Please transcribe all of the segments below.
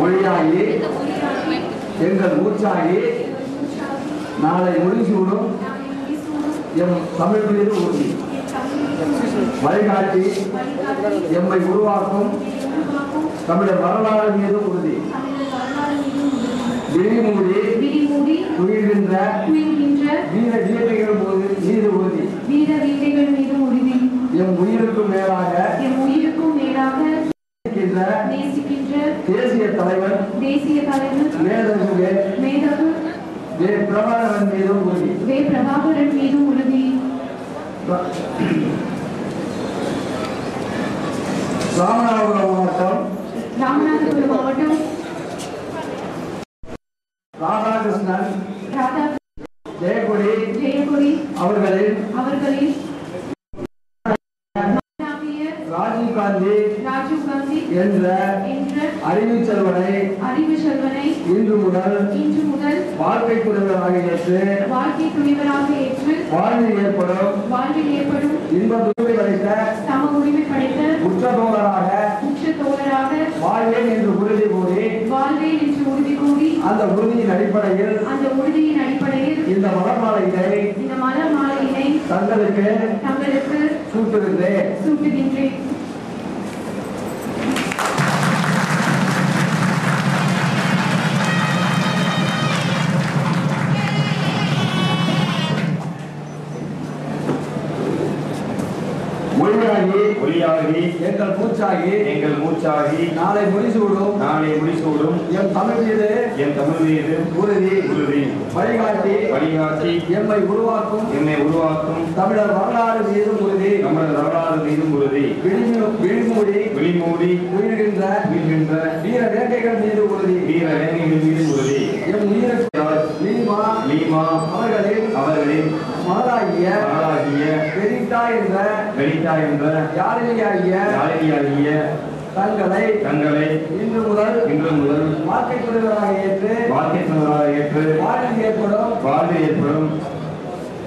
ஒளியாகி எங்கள் மூச்சாகி நாளை முடிசூடும் எம் தமிழ் மீது உறுதி வழிகாட்டி எம்மை உருவாக்கும் தமிழர் வரலாறு மீது உறுதி விழிமூடி உயிர்கின்ற வீர வீரர்கள் போது மீது உறுதி வீர வீட்டைகள் மீது உறுதி எம் உயிருக்கும் மேலாக தேசிய தலைவர் தேசிய தலைவர் மேதகுவே மேதகு வே பிரபாகரன் மீதும் உறுதி. வே பிரபாகரன் மீது உறுதி. ராமநாதபுரம் மாவட்டம். ராமநாதபுரம் மாவட்டம். ராதாகிருஷ்ணன் ராதா ஜெயக்கொடி ஜெயபுரி அவர்களின் அவர்களின் காந்தி ராஜீவ் காந்தி என்ற அறிவுச் செல்வனை அறிவு செல்வனை இன்று முதல் இன்று முதல் வாழ்க்கை துறைவராக ஏற்று வாழ்க்கை துணிவராக ஏற்று வாழ்வில் ஏற்படும் வாழ்வில் ஏற்படும் இன்ப துறை வைத்த சம உரிமை படைத்த உற்ற தோழராக உச்ச தோழராக வாழ்வேன் என்று உறுதி கூறி வாழ்வேன் என்று உறுதி கூறி அந்த உறுதியின் அடிப்படையில் அந்த உறுதியின் அடிப்படையில் இந்த மலர்மாலையினை இந்த மலர் மாலையினை தங்களுக்கு தங்களுக்கு சூட்டுகின்றேன். சூட்டுகின்றேன். ஒளியாகி ஒளியாகி எங்கள் மூச்சாகி எங்கள் மூச்சாகி நாளை முடிசூடும். நாளை முடிசூடும். எம் தமிழ் மீது என் தமிழ் மீது உறுதி உறுதி வழிகாட்டி வழிகாட்டி எம்மை உருவாக்கும். என்னை உருவாக்கும். தமிழர் வரலாறு மீதும் உறுதி நமது வரலாறு மீதும் உறுதி விழிமு- விழிமூடி விழிமூடி உயிர்கின்ற வீழ்கின்ற வீர வேட்டைகள் மீது உறுதி வீர வேங்கைகள் மீது உறுதி எம் லீமா அவர்களின் அவர்களின் மலராகிய மகளாகிய பெரிட்டா என்ற வெடித்தா என்ற யாழினியாகிய யாழினியாகிய தங்களை தங்களை இன்று முதல் இன்று முதல் வாழ்க்கை துறைவராக ஏற்று வாழ்க்கை துணைவராக ஏற்று வாழ்வில் ஏற்படும் வாழ்வில் ஏற்படும்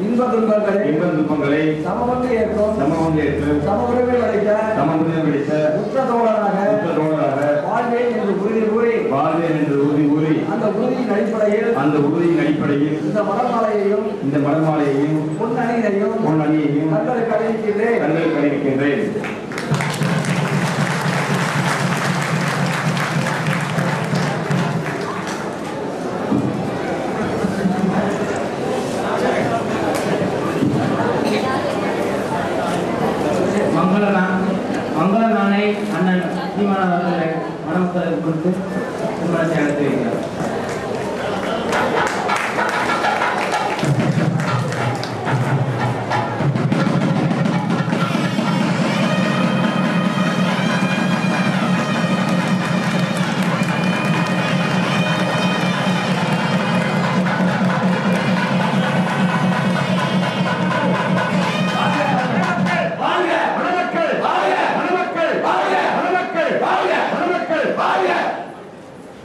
இன்ப துன்பங்களை இன்ப துன்பங்களை சமபங்கு ஏற்கும் சமம் ஏற்று சம உரிமை அளித்த சமத்துவம் பிடித்த உற்ற தோழராக தோழராக வாழ்வேன் என்று உறுதி கூறி வாழ்வேன் என்று உறுதி கூறி அந்த உறுதியின் அடிப்படையில் அந்த உறுதியின் அடிப்படையில் இந்த மலர்மாலையையும் இந்த மலர்மாலையையும் பொன்னணியையும் பொன் அணியையும் தங்களுக்கு அறிவிக்கின்றேன் கண்கள் கணிவிக்கின்றேன் மங்கள நா- மங்கள நாணை அண்ணன் சீமான் அவர்களை மணமக்களுக்கு கொடுத்து திருமணத்தை நடத்தி வைக்கிறார்.